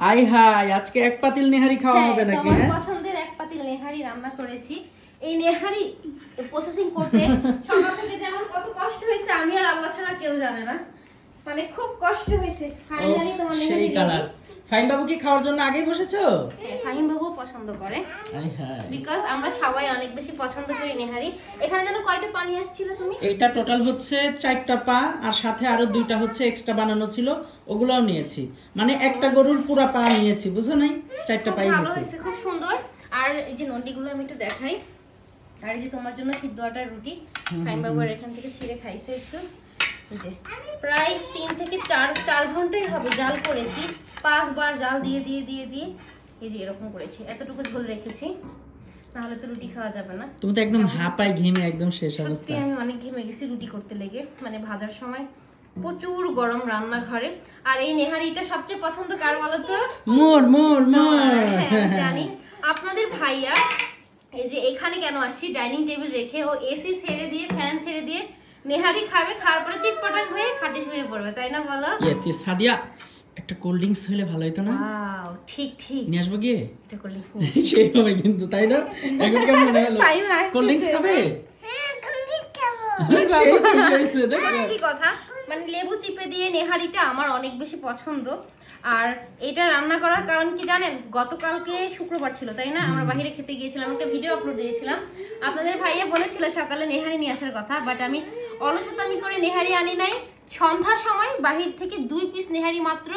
I high আজকে এক পাতিল নেহারি খাওয়া হ্যাঁ, হবে নাকি হ্যাঁ? পছন্দের এক পাতিল নেহারি রান্না করেছি। এই নেহারি প্রসেসিং করতে সকাল থেকে যেমন কত কষ্ট হয়েছে আমি আর আল্লাহ ছাড়া কেউ জানে না। মানে খুব কষ্ট হয়েছে। ফাইনালি তোমার নেহারি ফাইন বাবু কি খাওয়ার জন্য আগেই বসেছো? ফাহিম বাবু পছন্দ করে। বিকজ আমরা সবাই অনেক বেশি পছন্দ করি নেহারি। এখানে যেন কয়টা পানি আসছিল তুমি? এটা টোটাল হচ্ছে চারটা পা আর সাথে আরও দুইটা হচ্ছে এক্সট্রা বানানো ছিল ওগুলাও নিয়েছি। মানে একটা গরুর পুরা পা নিয়েছি বুঝো নাই? চারটা পাই নিয়েছি খুব সুন্দর। আর এই যে নন্ডিগুলো আমি একটু দেখাই। আর এই যে তোমার জন্য সিদ্ধ আটার রুটি ফাইন বাবু আর এখান থেকে ছিঁড়ে খাইছে একটু। প্রায় তিন থেকে চার চার ঘন্টাই হবে জাল করেছি। পাঁচবার জাল দিয়ে দিয়ে দিয়ে দিয়ে এই যে এরকম করেছি। এতটুকু ঝোল রেখেছি তাহলে তো রুটি খাওয়া যাবে না। তুমি তো একদম হাঁপাই ঘেমে একদম শেষ সত্যি অবস্থা। আমি অনেক ঘেমে গেছি রুটি করতে লেগে মানে ভাজার সময়। প্রচুর গরম রান্নাঘরে। আর এই নেহারিটা সবচেয়ে পছন্দ কার বলো তো মোর মোর মোর। হ্যাঁ, জানি। আপনাদের ভাইয়া এই যে এখানে কেন আসছি ডাইনিং টেবিল রেখে ও এসি ছেড়ে দিয়ে ফ্যান ছেড়ে দিয়ে নেহারি খাবে খাওয়ার পরে চিটপটাক হয়ে খাটে শুয়ে পড়বে তাই না বলো? ইয়েস ইয়েস সাদিয়া একটা কোল্ড ড্রিঙ্কস হলে ভালো হতো না? ওয়াও ঠিক ঠিক। নিয়ে আসব গিয়ে? এটা করলে সেই হবে কিন্তু তাই না? এখন কেমন মনে হলো? কোল্ড ড্রিঙ্কস খাবে? হ্যাঁ। কি কথা মানে লেবু চিপে দিয়ে নেহারিটা আমার অনেক বেশি পছন্দ। আর এটা রান্না করার কারণ কি জানেন? গতকালকে শুক্রবার ছিল তাই না? আমরা বাইরে খেতে গিয়েছিলাম একটা ভিডিও আপলোড দিয়েছিলাম। আপনাদের ভাইয়া বলেছিল সকালে নেহারি নিয়ে আসার কথা বাট আমি অলসতামি করে নেহারি আনি নাই। সন্ধ্যার সময় বাহির থেকে দুই পিস নেহারি মাত্র।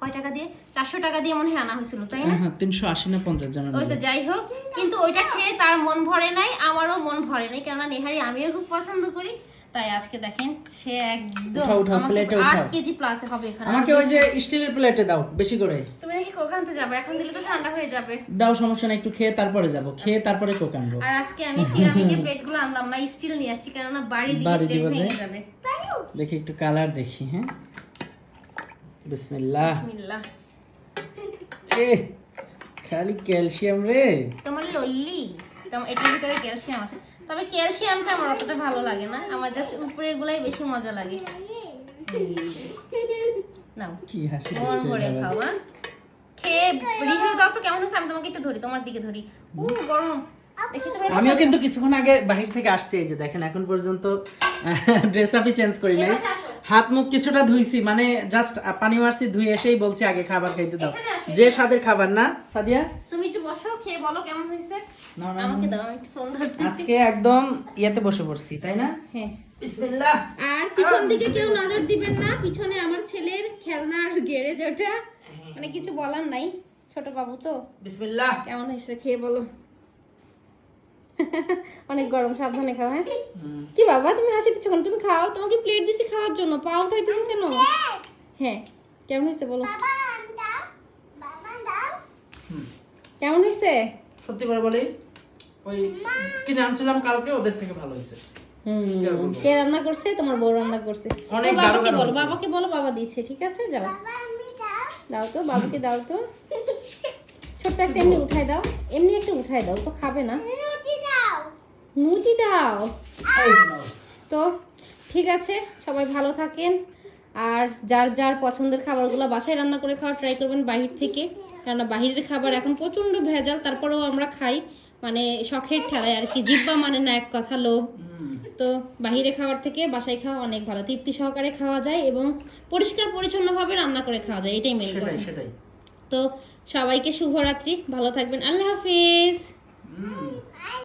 কয় টাকা দিয়ে? চারশো টাকা দিয়ে মনে হয় আনা হয়েছিল তাই না? হ্যাঁ তিনশো আশি না পঞ্চাশ জন ওই তো যাই হোক কিন্তু ওইটা খেয়ে তার মন ভরে নাই আমারও মন ভরে নাই কেননা নেহারি আমিও খুব পছন্দ করি তাই আজকে দেখেন সে একদম উঠাও, প্লেটে। কেজি প্লাস হবে এখানে। আমাকে ওই যে স্টিলের প্লেটে দাও বেশি করে। তুমি নাকি কোক আনতে যাবে? এখন দিলে তো ঠান্ডা হয়ে যাবে। দাও সমস্যা না একটু খেয়ে তারপরে যাব। খেয়ে তারপরে কোক আনব। আর আজকে আমি সিরামিকের প্লেটগুলো আনলাম না স্টিল নিয়ে আসছি কেননা বাড়ি দিয়ে প্লেট ভেঙে যাবে। দেখি একটু কালার দেখি হ্যাঁ? বিসমিল্লাহ। এ খালি ক্যালসিয়াম রে। তোমার লল্লি তোমার এটার ভিতরে ক্যালসিয়াম আছে। তবে ক্যালসিয়ামটা আমার অতটা ভালো লাগে না আমার জাস্ট উপরের গুলাই বেশি মজা লাগে। নাও কি হাসি মন ভরে বাবা। খাও? খেয়ে রিভিউ দাও তো কেমন হয়েছে? আমি তোমাকে একটু ধরি তোমার দিকে ধরি। ও গরম। দেখি তুমি আমিও কিন্তু কিছুক্ষণ আগে বাহির থেকে আসছি এই যে দেখেন এখন পর্যন্ত ড্রেস আপই চেঞ্জ করি নাই। হাত মুখ কিছুটা ধুইছি মানে জাস্ট পানি মারছি ধুয়ে এসেই বলছি আগে খাবার খাইতে দাও। যে স্বাদের খাবার না সাদিয়া? তুমি একটু বসো খেয়ে বলো কেমন হয়েছে। আমাকে দাও আমি একটু ফোন ধরতেছি। আজকে একদম ইয়েতে বসে পড়ছি তাই না? হ্যাঁ। বিসমিল্লাহ। আর পিছন দিকে কেউ নজর দিবেন না পিছনে আমার ছেলের খেলনার গ্যারেজ ওটা মানে কিছু বলার নাই ছোট বাবু তো। বিসমিল্লাহ। কেমন হয়েছে খেয়ে বলো। অনেক গরম সাবধানে খাও হ্যাঁ? কি বাবা তুমি হাসি দিচ্ছ কেন? তুমি খাও তোমাকে প্লেট দিছি খাওয়ার জন্য পা উঠাইতেছো কেন? হ্যাঁ কেমন হয়েছে বলো? বাবা দাও বাবা দাও। কেমন হয়েছে? সত্যি করে বলি ওই কিনে আনছিলাম কালকে ওদের থেকে ভালো হয়েছে। কি রান্না করছে? তোমার বউ রান্না করছে। অনেক বাবাকে বলো বাবাকে বলো বাবা দিচ্ছে ঠিক আছে? যাও। দাও। দাও তো বাবাকে দাও তো। ছোট্ট একটা এমনি উঠাই দাও। এমনি একটা উঠাই দাও তো খাবে না। নুটি দাও। তো ঠিক আছে সবাই ভালো থাকেন। আর যার যার পছন্দের খাবারগুলো বাসায় রান্না করে খাওয়া ট্রাই করবেন বাহির থেকে। কেননা বাহিরের খাবার এখন প্রচণ্ড ভেজাল তারপরেও আমরা খাই। মানে শখের ঠেলায় আর কি জিব্বা মানে না এক কথা লোভ। তো বাহিরে খাওয়ার থেকে বাসায় খাওয়া অনেক ভালো। তৃপ্তি সহকারে খাওয়া যায় এবং পরিষ্কার পরিচ্ছন্নভাবে রান্না করে খাওয়া যায় এটাই মেন কথা। তো সবাইকে শুভরাত্রি ভালো থাকবেন। আল্লাহ হাফিজ।